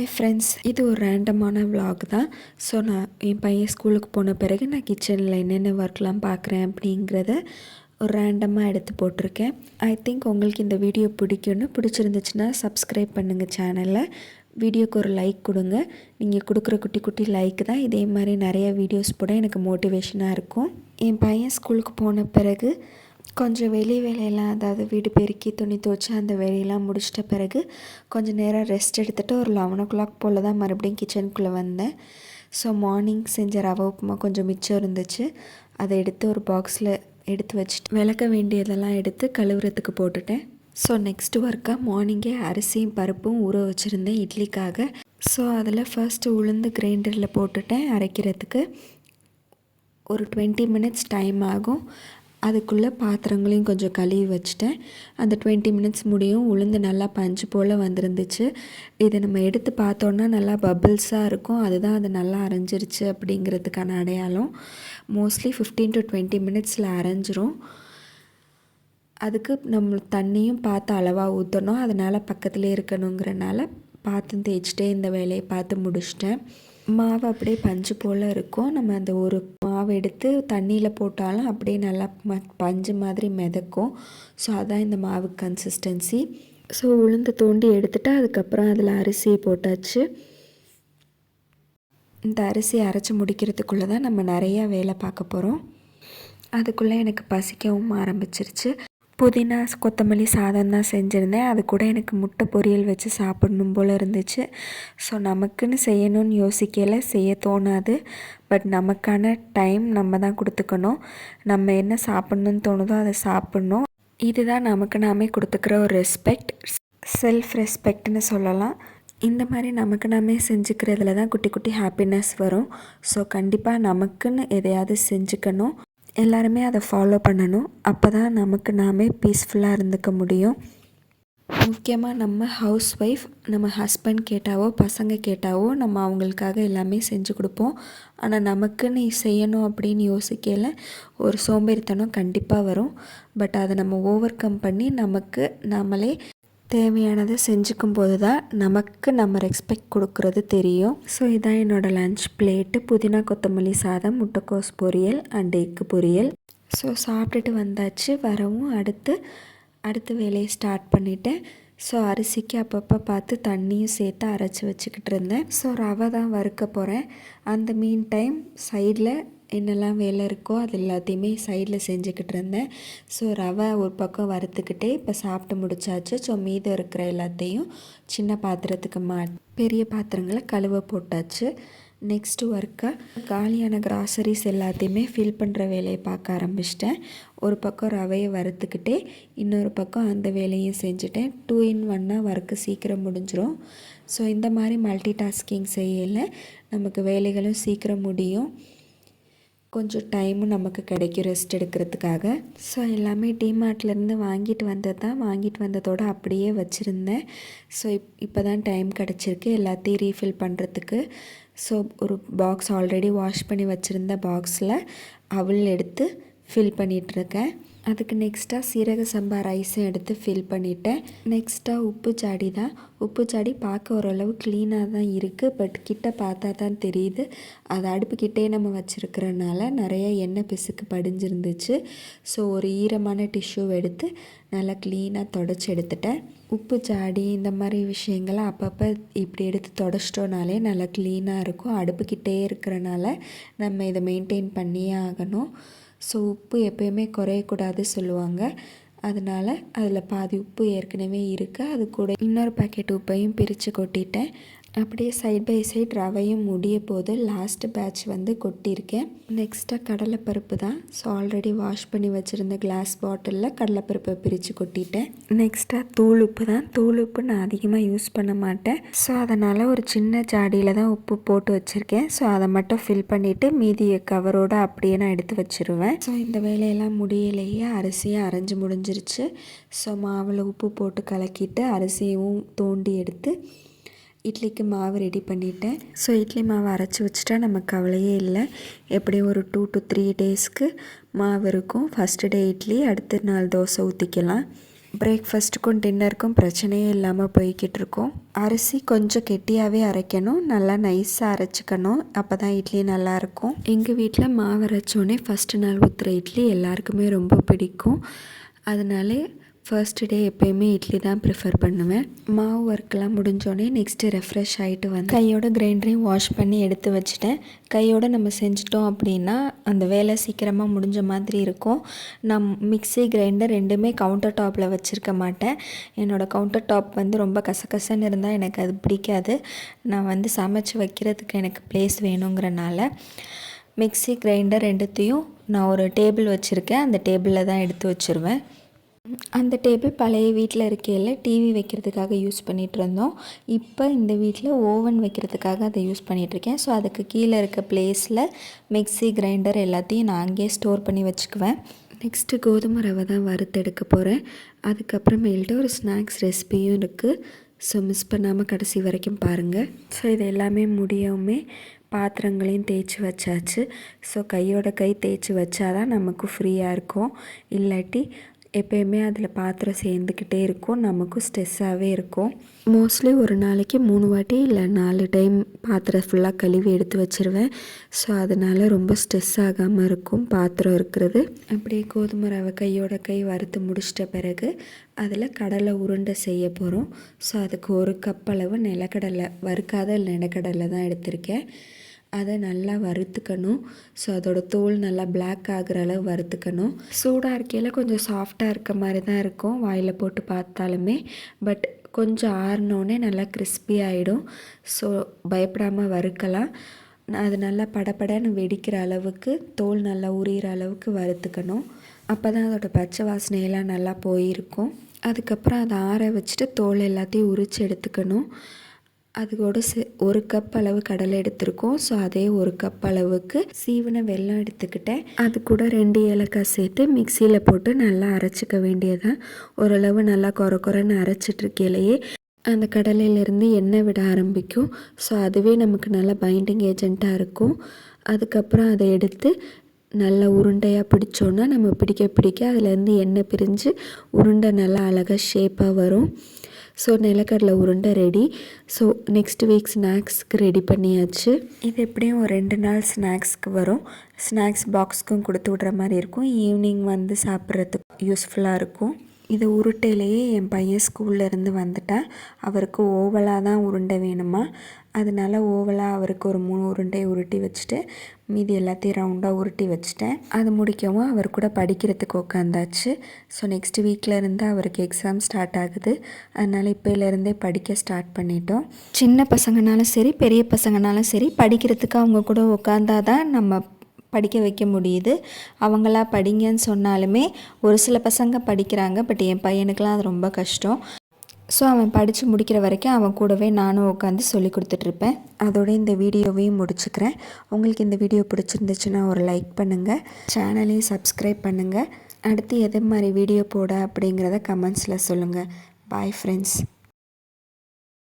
Hi friends இது ஒரு ரேண்டமான vlog தான். ஸோ நான் என் பையன் ஸ்கூலுக்கு போன பிறகு நான் கிச்சனில் என்னென்ன ஒர்க்லாம் பார்க்குறேன் அப்படிங்கிறத ஒரு ரேண்டமாக எடுத்து போட்டிருக்கேன். ஐ திங்க் உங்களுக்கு இந்த வீடியோ பிடிக்கும்னு பிடிச்சிருந்துச்சுன்னா சப்ஸ்கிரைப் பண்ணுங்கள் சேனலில் வீடியோக்கு ஒரு லைக் கொடுங்க. நீங்கள் கொடுக்குற குட்டி குட்டி லைக் தான். இதே மாதிரி நிறைய வீடியோஸ் போட எனக்கு மோட்டிவேஷனாக இருக்கும். என் பையன் ஸ்கூலுக்கு போன பிறகு கொஞ்சம் வெளி வேலையெல்லாம் அதாவது வீடு பெருக்கி துணி துவைச்சி அந்த வேலையெல்லாம் முடிச்சிட்ட பிறகு கொஞ்சம் நேரம் ரெஸ்ட் எடுத்துகிட்டு ஒரு லெவன் ஓ கிளாக் போல் தான் மறுபடியும் கிச்சனுக்குள்ளே வந்தேன். ஸோ மார்னிங் செஞ்ச ரவை உப்புமா கொஞ்சம் மிச்சம் இருந்துச்சு. அதை எடுத்து ஒரு பாக்ஸில் எடுத்து வச்சுட்டு விளக்க வேண்டியதெல்லாம் எடுத்து கழுவுறதுக்கு போட்டுட்டேன். ஸோ நெக்ஸ்ட் ஒர்க்காக மார்னிங்கே அரிசியும் பருப்பும் ஊற வச்சுருந்தேன் இட்லிக்காக. ஸோ அதில் ஃபர்ஸ்ட்டு உளுந்து கிரைண்டரில் போட்டுட்டேன் அரைக்கிறதுக்கு. ஒரு டுவெண்ட்டி மினிட்ஸ் டைம் ஆகும். அதுக்குள்ளே பாத்திரங்களையும் கொஞ்சம் கழுவி வச்சுட்டேன். அந்த டுவெண்ட்டி மினிட்ஸ் முடியும். உளுந்து நல்லா பஞ்சு போல் வந்துருந்துச்சு. இதை நம்ம எடுத்து பார்த்தோன்னா நல்லா பபிள்ஸாக இருக்கும். அதுதான் அது நல்லா அரைஞ்சிருச்சு அப்படிங்கிறதுக்கான அடையாளம். மோஸ்ட்லி ஃபிஃப்டீன் டு டுவெண்ட்டி மினிட்ஸில் அரைஞ்சிரும். அதுக்கு நம்ம தண்ணியும் பார்த்து அளவாக ஊற்றணும் அதனால் பக்கத்துலேயே இருக்கணுங்கிறனால பார்த்து தேய்ச்சிட்டே இந்த வேலையை பார்த்து முடிச்சிட்டேன். மாவு அப்படியே பஞ்சு போல் இருக்கும். நம்ம அந்த ஒரு மாவு எடுத்து தண்ணியில் போட்டாலும் அப்படியே நல்லா ம பஞ்சு மாதிரி மிதக்கும். ஸோ அதான் இந்த மாவு கன்சிஸ்டன்சி ஸோ உளுந்து தோண்டி எடுத்துட்டு அதுக்கப்புறம் அதில் அரிசியை போட்டாச்சு. இந்த அரிசி அரைச்சி முடிக்கிறதுக்குள்ளே தான் நம்ம நிறையா வேலை பார்க்க போகிறோம் அதுக்குள்ளே எனக்கு பசிக்கவும் ஆரம்பிச்சிருச்சு. புதினா கொத்தமல்லி சாதம் தான் செஞ்சுருந்தேன். அது கூட எனக்கு முட்டை பொரியல் வச்சு சாப்பிடணும் போல் இருந்துச்சு. ஸோ நமக்குன்னு செய்யணும்னு யோசிக்கல. செய்ய தோணாது. பட் நமக்கான டைம் நம்ம தான் கொடுத்துக்கணும். நம்ம என்ன சாப்பிட்ணுன்னு தோணுதோ அதை சாப்பிட்ணும். இதுதான் நமக்கு நாமே கொடுத்துக்கிற ஒரு ரெஸ்பெக்ட் செல்ஃப் ரெஸ்பெக்ட்னு சொல்லலாம். இந்த மாதிரி நமக்கு நாமே செஞ்சுக்கிறதுல தான் குட்டி குட்டி ஹாப்பினஸ் வரும். ஸோ கண்டிப்பாக நமக்குன்னு எதையாவது செஞ்சுக்கணும். எல்லாருமே அதை ஃபாலோ பண்ணணும். அப்போ தான் நமக்கு நாமே பீஸ்ஃபுல்லாக இருந்துக்க முடியும். முக்கியமாக நம்ம ஹவுஸ் ஒய்ஃப் நம்ம ஹஸ்பண்ட் கேட்டாவோ பசங்க கேட்டாவோ நம்ம அவங்களுக்காக எல்லாமே செஞ்சு கொடுப்போம். ஆனால் நமக்கு நீ செய்யணும் அப்படின்னு யோசிக்கல. ஒரு சோம்பேறித்தனம் கண்டிப்பாக வரும். பட் அதை நம்ம ஓவர் கம் பண்ணி நமக்கு நாமளே தேவையானதை செஞ்சுக்கும் போது தான் நமக்கு நம்ம ரெஸ்பெக்ட் கொடுக்குறது தெரியும். ஸோ இதான் என்னோடய லன்ச் பிளேட்டு புதினா கொத்தமல்லி சாதம் முட்டைக்கோஸ் பொரியல் அண்ட் எக்கு பொரியல். ஸோ சாப்பிட்டுட்டு வந்தாச்சு. வரவும் அடுத்து அடுத்த வேலையை ஸ்டார்ட் பண்ணிட்டேன். ஸோ அரிசிக்கு அப்பப்போ பார்த்து தண்ணியும் சேர்த்து அரைச்சி வச்சுக்கிட்டு இருந்தேன். ஸோ ரவை தான் வறுக்க போகிறேன் அந்த மீன் டைம் சைடில் என்னெல்லாம் வேலை இருக்கோ அது எல்லாத்தையுமே சைடில் செஞ்சுக்கிட்டு இருந்தேன். ஸோ ரவை ஒரு பக்கம் வறுத்துக்கிட்டே இப்போ சாப்பிட்டு முடிச்சாச்சு. ஸோ மீதம் இருக்கிற எல்லாத்தையும் சின்ன பாத்திரத்துக்கு மா பெரிய பாத்திரங்களை கழுவ போட்டாச்சு. நெக்ஸ்ட்டு ஒர்க்காக காலியான கிராசரிஸ் எல்லாத்தையுமே ஃபில் பண்ணுற வேலையை பார்க்க ஆரம்பிச்சிட்டேன். ஒரு பக்கம் ரவையை வறுத்துக்கிட்டே இன்னொரு பக்கம் அந்த வேலையும் செஞ்சுட்டேன். டூ இன் ஒன்னாக ஒர்க்கு சீக்கிரம் முடிஞ்சிடும் ஸோ இந்த மாதிரி மல்டி டாஸ்கிங் செய்யலை. நமக்கு வேலைகளும் சீக்கிரம் முடியும். கொஞ்சம் டைமும் நமக்கு கிடைக்கும் ரெஸ்ட் எடுக்கிறதுக்காக. ஸோ எல்லாமே டிமார்ட்லேருந்து வாங்கிட்டு வந்தது தான். வாங்கிட்டு வந்ததோடு அப்படியே வச்சுருந்தேன். ஸோ இப் இப்போ தான் டைம் கிடச்சிருக்கு. எல்லாத்தையும் ரீஃபில் பண்ணுறதுக்கு ஸோ ஒரு பாக்ஸ் ஆல்ரெடி வாஷ் பண்ணி வச்சுருந்த பாக்ஸில் அவள் எடுத்து ஃபில் பண்ணிகிட்ருக்கேன் அதுக்கு நெக்ஸ்ட்டாக சீரக சம்பா ரைஸும் எடுத்து ஃபில் பண்ணிட்டேன். நெக்ஸ்ட்டாக உப்பு சாடி தான். உப்பு சாடி பார்க்க ஓரளவு க்ளீனாக தான் இருக்குது பட் கிட்ட பார்த்தா தான் தெரியுது. அது அடுப்புக்கிட்டே நம்ம வச்சுருக்கிறனால நிறைய எண்ணெய் பிசுக்கு படிஞ்சிருந்துச்சு. ஸோ ஒரு ஈரமான டிஷ்யூ எடுத்து நல்லா க்ளீனாக தொடச்சி எடுத்துட்டேன். உப்பு சாடி இந்த மாதிரி விஷயங்களை அப்பப்போ இப்படி எடுத்து தொடச்சிட்டோனாலே நல்லா க்ளீனாக இருக்கும். அடுப்புக்கிட்டே இருக்கிறனால நம்ம இதை மெயின்டைன் பண்ணியே ஆகணும். ஸோ உப்பு எப்போயுமே குறையக்கூடாது சொல்லுவாங்க. அதனால் அதில் பாதி உப்பு ஏற்கனவே இருக்குது அது கூட இன்னொரு பாக்கெட் உப்பையும் பிரித்து கொட்டிட்டேன். அப்படியே சைட் பை சைட் ரவையும் முடிய போது லாஸ்ட் பேட்ச் வந்து கொட்டியிருக்கேன் நெக்ஸ்ட்டாக கடலைப்பருப்பு தான். ஸோ ஆல்ரெடி வாஷ் பண்ணி வச்சுருந்த கிளாஸ் பாட்டிலில் கடலைப்பருப்பை பிரித்து கொட்டிட்டேன். நெக்ஸ்ட்டாக தூள் உப்பு தான். தூள் உப்பு நான் அதிகமாக யூஸ் பண்ண மாட்டேன். ஸோ அதனால் ஒரு சின்ன ஜாடியில் தான் உப்பு போட்டு வச்சுருக்கேன். ஸோ அதை மட்டும் ஃபில் பண்ணிவிட்டு மீதியை கவரோடு அப்படியே நான் எடுத்து வச்சுருவேன். ஸோ இந்த வேலையெல்லாம் முடியலையே. அரிசியை அரைஞ்சு முடிஞ்சிருச்சு. ஸோ மாவில் உப்பு போட்டு கலக்கிட்டு அரிசியும் தோண்டி எடுத்து இட்லிக்கு மாவு ரெடி பண்ணிட்டேன். ஸோ இட்லி மாவு அரைச்சி வச்சுட்டா நமக்கு கவலையே இல்லை. எப்படியும் ஒரு டூ டு த்ரீ டேஸ்க்கு மாவு இருக்கும். ஃபஸ்ட்டு டே இட்லி அடுத்த நாள் தோசை ஊற்றிக்கலாம் பிரேக்ஃபாஸ்ட்டுக்கும் டின்னருக்கும் பிரச்சனையே இல்லாமல் போய்கிட்டு இருக்கோம். அரிசி கொஞ்சம் கெட்டியாகவே அரைக்கணும். நல்லா நைஸாக அரைச்சிக்கணும். அப்போ தான் இட்லி நல்லாயிருக்கும் எங்கள் வீட்டில் மாவு அரைச்சோடனே ஃபஸ்ட்டு நாள் ஊற்றுற இட்லி எல்லாருக்குமே ரொம்ப பிடிக்கும். அதனாலே ஃபர்ஸ்ட் டே எப்போயுமே இட்லி தான் ப்ரிஃபர் பண்ணுவேன். மாவு ஒர்க்கெலாம் முடிஞ்சோடனே நெக்ஸ்ட்டு ரெஃப்ரெஷ் ஆகிட்டு வந்து கையோட கிரைண்டரையும் வாஷ் பண்ணி எடுத்து வச்சுட்டேன். கையோடு நம்ம செஞ்சிட்டோம் அப்படின்னா அந்த வேலை சீக்கிரமாக முடிஞ்ச மாதிரி இருக்கும். நான் மிக்ஸி கிரைண்டர் ரெண்டுமே கவுண்டர் டாப்பில் வச்சுருக்க மாட்டேன். என்னோடய கவுண்டர் டாப் வந்து ரொம்ப கசகசன்னு இருந்தால் எனக்கு அது பிடிக்காது. நான் வந்து சமைச்சு வைக்கிறதுக்கு எனக்கு ப்ளேஸ் வேணுங்கிறனால மிக்ஸி கிரைண்டர் ரெண்டுத்தையும் நான் ஒரு டேபிள் வச்சுருக்கேன். அந்த டேபிளில் தான் எடுத்து வச்சுருவேன். அந்த டேபிள் பழைய வீட்டில் இருக்கையில் டிவி வைக்கிறதுக்காக யூஸ் பண்ணிகிட்டு இருந்தோம் இப்போ இந்த வீட்டில் ஓவன் வைக்கிறதுக்காக அதை யூஸ் பண்ணிகிட்ருக்கேன். ஸோ அதுக்கு கீழே இருக்க ப்ளேஸில் மிக்ஸி கிரைண்டர் எல்லாத்தையும் நான் அங்கேயே ஸ்டோர் பண்ணி வச்சுக்குவேன். நெக்ஸ்ட்டு கோதுமை ரவை தான் வறுத்தெடுக்க போகிறேன். அதுக்கப்புறமேல்ட்டு ஒரு ஸ்நாக்ஸ் ரெசிபியும் இருக்குது. ஸோ மிஸ் பண்ணாமல் கடைசி வரைக்கும் பாருங்கள். ஸோ இது எல்லாமே முடியவுமே பாத்திரங்களையும் தேய்ச்சி வச்சாச்சு. ஸோ கையோட கை தேய்ச்சி வச்சாதான் நமக்கு ஃப்ரீயாக இருக்கும். இல்லாட்டி எப்போயுமே அதில் பாத்திரம் சேர்ந்துக்கிட்டே இருக்கும். நமக்கும் ஸ்ட்ரெஸ்ஸாகவே இருக்கும். மோஸ்ட்லி ஒரு நாளைக்கு மூணு வாட்டி இல்லை நாலு டைம் பாத்திரம் ஃபுல்லாக கழுவி எடுத்து வச்சுருவேன். ஸோ அதனால் ரொம்ப ஸ்ட்ரெஸ் ஆகாமல் இருக்கும் பாத்திரம் இருக்கிறது. அப்படியே கோதுமை ரவை கையோட கை வறுத்து முடிச்சிட்ட பிறகு அதில் கடலை உருண்டை செய்ய போகிறோம் ஸோ அதுக்கு ஒரு கப் அளவு நிலக்கடலை வறுக்காத நிலக்கடலை தான் எடுத்திருக்கேன். அதை நல்லா வறுத்துக்கணும். ஸோ அதோடய தோல் நல்லா பிளாக் ஆகிற அளவு வறுத்துக்கணும். சூடாக இருக்கையில் கொஞ்சம் சாஃப்டாக இருக்க மாதிரி தான் இருக்கும் வாயில் போட்டு பார்த்தாலுமே. பட் கொஞ்சம் ஆறினோடனே நல்லா கிறிஸ்பி ஆகிடும் ஸோ பயப்படாமல் வறுக்கலாம். அது நல்லா படப்படன்னு வெடிக்கிற அளவுக்கு தோல் நல்லா உரிகிற அளவுக்கு வறுத்துக்கணும். அப்போ தான் அதோடய பச்சை வாசனையெல்லாம் நல்லா போயிருக்கும். அதுக்கப்புறம் அதை ஆற வச்சுட்டு தோல் எல்லாத்தையும் உரித்து எடுத்துக்கணும். அது கூட சே ஒரு கப் அளவு கடலை எடுத்திருக்கோம். ஸோ அதே ஒரு கப் அளவுக்கு சீவன வெல்லம் எடுத்துக்கிட்டேன். அது கூட ரெண்டு ஏலக்காய் சேர்த்து மிக்சியில் போட்டு நல்லா அரைச்சிக்க வேண்டியதான் ஓரளவு நல்லா குறை குறைன்னு அரைச்சிட்ருக்கையிலேயே அந்த கடலையிலேருந்து எண்ணெய் விட ஆரம்பிக்கும். ஸோ அதுவே நமக்கு நல்லா பைண்டிங் ஏஜெண்ட்டாக இருக்கும். அதுக்கப்புறம் அதை எடுத்து நல்லா உருண்டையாக பிடிச்சோன்னா நம்ம பிடிக்க பிடிக்க அதுலேருந்து எண்ணெய் பிரிஞ்சு உருண்டை நல்லா அழகாக ஷேப்பாக வரும். ஸோ நிலக்கடலை உருண்டை ரெடி ஸோ நெக்ஸ்ட் வீக் ஸ்நாக்ஸ்க்கு ரெடி பண்ணியாச்சு. இது எப்படியும் ஒரு ரெண்டு நாள் ஸ்நாக்ஸ்க்கு வரும். ஸ்நாக்ஸ் பாக்ஸ்க்கும் கொடுத்து விட்ற மாதிரி இருக்கும். ஈவினிங் வந்து சாப்பிட்றதுக்கு யூஸ்ஃபுல்லாக இருக்கும். இது உருட்டையிலேயே என் பையன் ஸ்கூல்லேருந்து வந்துட்டான் அவருக்கு ஓவலாக தான் உருண்டை வேணுமா? அதனால ஓவலாக அவருக்கு ஒரு மூணு உருண்டை உருட்டி வச்சுட்டு மீதி எல்லாத்தையும் ரவுண்டாக உருட்டி வச்சுட்டேன். அது முடிக்கவும் அவர் கூட படிக்கிறதுக்கு உட்காந்தாச்சு ஸோ நெக்ஸ்ட் வீக்கில் அவருக்கு எக்ஸாம் ஸ்டார்ட் ஆகுது. அதனால் இப்போலேருந்தே படிக்க ஸ்டார்ட் பண்ணிட்டோம். சின்ன பசங்கனாலும் சரி பெரிய பசங்கனாலும் சரி படிக்கிறதுக்கு அவங்க கூட உட்காந்தாதான் நம்ம படிக்க வைக்க முடியுது. அவங்களா படிங்கன்னு சொன்னாலுமே ஒரு சில பசங்க படிக்கிறாங்க பட் என் பையனுக்கெலாம் அது ரொம்ப கஷ்டம். ஸோ அவன் படித்து முடிக்கிற வரைக்கும் அவன் கூடவே நானும் உட்காந்து சொல்லி கொடுத்துட்ருப்பேன். அதோட இந்த வீடியோவையும் முடிச்சுக்கிறேன். உங்களுக்கு இந்த வீடியோ பிடிச்சிருந்துச்சுன்னா ஒரு லைக் பண்ணுங்கள் சேனலையும் சப்ஸ்கிரைப் பண்ணுங்கள் அடுத்து எது மாதிரி வீடியோ போட அப்படிங்கிறத கமெண்ட்ஸில் சொல்லுங்கள் பாய் ஃப்ரெண்ட்ஸ்.